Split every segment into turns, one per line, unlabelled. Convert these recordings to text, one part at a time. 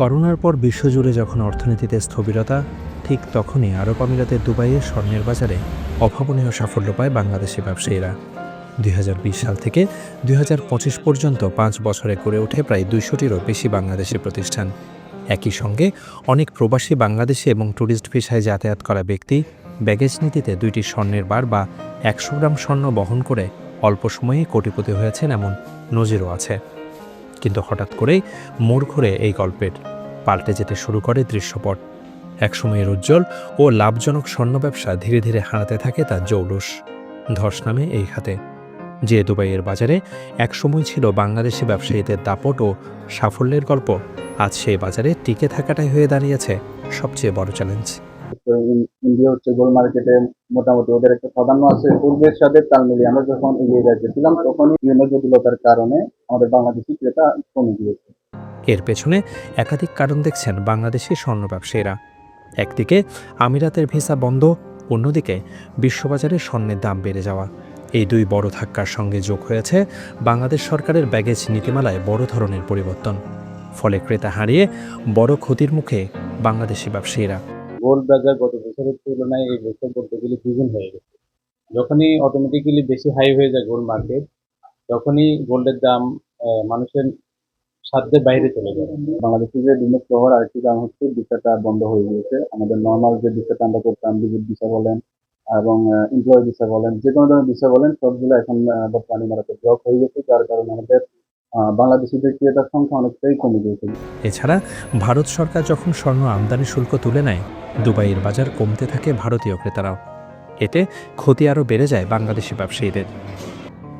করোনার পর বিশ্বজুড়ে যখন অর্থনীতিতে স্থবিরতা, ঠিক তখনই আরব আমিরাতের দুবাইয়ে স্বর্ণের বাজারে অভাবনীয় সাফল্য পায় বাংলাদেশি ব্যবসায়ীরা। দুই হাজার বিশ সাল থেকে দুই হাজার পঁচিশ পর্যন্ত পাঁচ বছরে গড়ে ওঠে প্রায় দুইশোটিরও বেশি বাংলাদেশি প্রতিষ্ঠান। একই সঙ্গে অনেক প্রবাসী বাংলাদেশি এবং ট্যুরিস্ট ভিসায় যাতায়াত করা ব্যক্তি ব্যাগেজ নীতিতে দুইটি স্বর্ণের বার বা একশো গ্রাম স্বর্ণ বহন করে অল্প সময়ে কোটিপতি হয়েছেন এমন নজিরও আছে। কিন্তু হঠাৎ করেই মোড় ঘুরে এই গল্পের পাল্টে যেতে শুরু করে দৃশ্যপট। একসময়ের উজ্জ্বল ও লাভজনক স্বর্ণ ব্যবসা ধীরে ধীরে হারাতে থাকে তার জৌলুস ধস নামে এই খাতে যে দুবাইয়ের বাজারে একসময় ছিল বাংলাদেশি ব্যবসায়ীদের দাপট ও সাফল্যের গল্প, আজ সেই বাজারে টিকে থাকাটাই হয়ে দাঁড়িয়েছে সবচেয়ে বড় চ্যালেঞ্জ।
তো ইন্ডিয়া হচ্ছে গোল্ড মার্কেটে মোটামুটি ওদের একটা প্রাধান্য আছে। পূর্বের সাথে তাল মিলিয়ে আমরা যখন এগিয়ে যাচ্ছিলাম তখনই বিভিন্ন জটিলতার কারণে আমাদের বাংলাদেশি ক্রেতা কমে গিয়েছে।
এর পেছনে একাধিক কারণ দেখছেন বাংলাদেশি স্বর্ণ ব্যবসায়ীরা। একদিকে আমিরাতের ভিসা বন্ধ, অন্যদিকে বিশ্ববাজারে স্বর্ণের দাম বেড়ে যাওয়া। এই দুই বড় ধাক্কার সঙ্গে যোগ হয়েছে বাংলাদেশ সরকারের ব্যাগেজ নীতিমালায় বড় ধরনের পরিবর্তন। ফলে ক্রেতা হারিয়ে বড় ক্ষতির মুখে বাংলাদেশি ব্যবসায়ীরা।
গোল্ড বাজার গত বছরের তুলনায় এই বছর বলতে গেলে দ্বিগুণ হয়ে গেছে। যখনই অটোমেটিক্যালি বেশি হাই হয়ে যায় গোল্ড মার্কেট তখনই গোল্ডের দাম মানুষের সাধ্যের বাইরে চলে যায়। বাংলাদেশে যে বিনিয়োগ হওয়ার আরেকটি কারণ হচ্ছে ভিসাটা বন্ধ হয়ে গিয়েছে। আমাদের নর্মাল যে ভিসাটা আমরা করতাম ভিজিট ভিসা বলেন, এবং এমপ্লয় ভিসা বলেন যে কোনো ধরনের ভিসা বলেন, সবগুলো এখন বর্তমানে মারাতে ব্লক হয়ে গেছে, যার কারণে আমাদের বাংলাদেশিদের ক্রিয়েটার সংখ্যা অনেকটাই কমে গিয়েছে।
এছাড়া ভারত সরকার যখন স্বর্ণ আমদানি শুল্ক তুলে নেয়, দুবাইয়ের বাজার কমতে থাকে ভারতীয় ক্রেতারাও। এতে ক্ষতি আরও বেড়ে যায় বাংলাদেশি ব্যবসায়ীদের।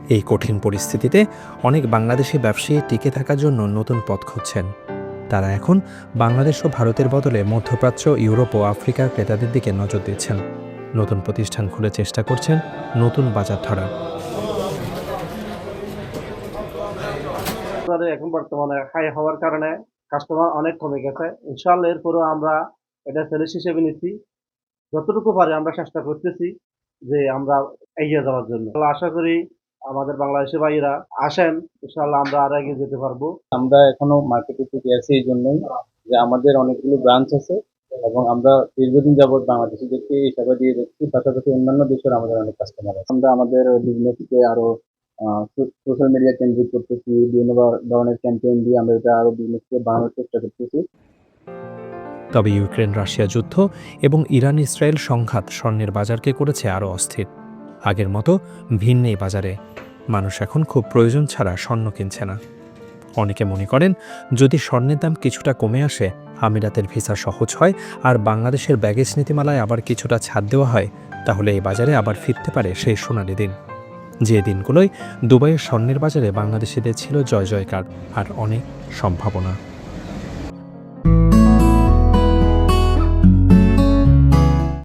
এই কঠিন পরিস্থিতিতে অনেক বাংলাদেশি ব্যবসায়ী টিকে থাকার জন্য নতুন পথ খুঁজছেন। তারা এখন বাংলাদেশ ও ভারতের বদলে মধ্যপ্রাচ্য, ইউরোপ ও আফ্রিকার ক্রেতাদের দিকে নজর দিচ্ছেন। নতুন প্রতিষ্ঠান খুলে চেষ্টা করছেন নতুন বাজার ধরার
বাজারে এখন বর্তমানে হাই হওয়ার কারণে কাস্টমার অনেক কমে গেছে। ইনশাল্লাহ এরপরও আমরা এটা চ্যালেঞ্জ হিসেবে নিচ্ছি। যতটুকু পারি আমরা চেষ্টা করতেছি যে আমরা এগিয়ে যাওয়ার জন্য। আশা করি আমাদের বাংলাদেশি ভাইরা আসেন ইনশাল্লাহ আমরা আর এগিয়ে যেতে পারব।
আমরা এখনও মার্কেটে টিকে আছি এই জন্যই যে আমাদের অনেকগুলো ব্রাঞ্চ আছে এবং আমরা দীর্ঘদিন যাবৎ বাংলাদেশিদেরকে এই সেবা দিয়ে যাচ্ছি, পাশাপাশি অন্যান্য দেশের আমাদের অনেক কাস্টমার আছে। আমরা আমাদের বিজনেসকে আরও সোশ্যাল মিডিয়া কেন্দ্রিক করতেছি, বিভিন্ন ধরনের ক্যাম্পেইন দিয়ে আমরা এটা আরও বিজনেসকে চেষ্টা করতেছি।
তবে ইউক্রেন রাশিয়া যুদ্ধ এবং ইরান ইসরায়েল সংঘাত স্বর্ণের বাজারকে করেছে আরও অস্থির। আগের মতো ভিন্ন এই বাজারে। মানুষ এখন খুব প্রয়োজন ছাড়া স্বর্ণ কিনছে না। অনেকে মনে করেন, যদি স্বর্ণের দাম কিছুটা কমে আসে, আমিরাতের ভিসা সহজ হয় আর বাংলাদেশের ব্যাগেজ নীতিমালায় আবার কিছুটা ছাড় দেওয়া হয়, তাহলে এই বাজারে আবার ফিরতে পারে সেই সোনালি দিন। যে দিনগুলোয় দুবাইয়ের স্বর্ণের বাজারে বাংলাদেশিদের ছিল জয় জয়কার আর অনেক সম্ভাবনা।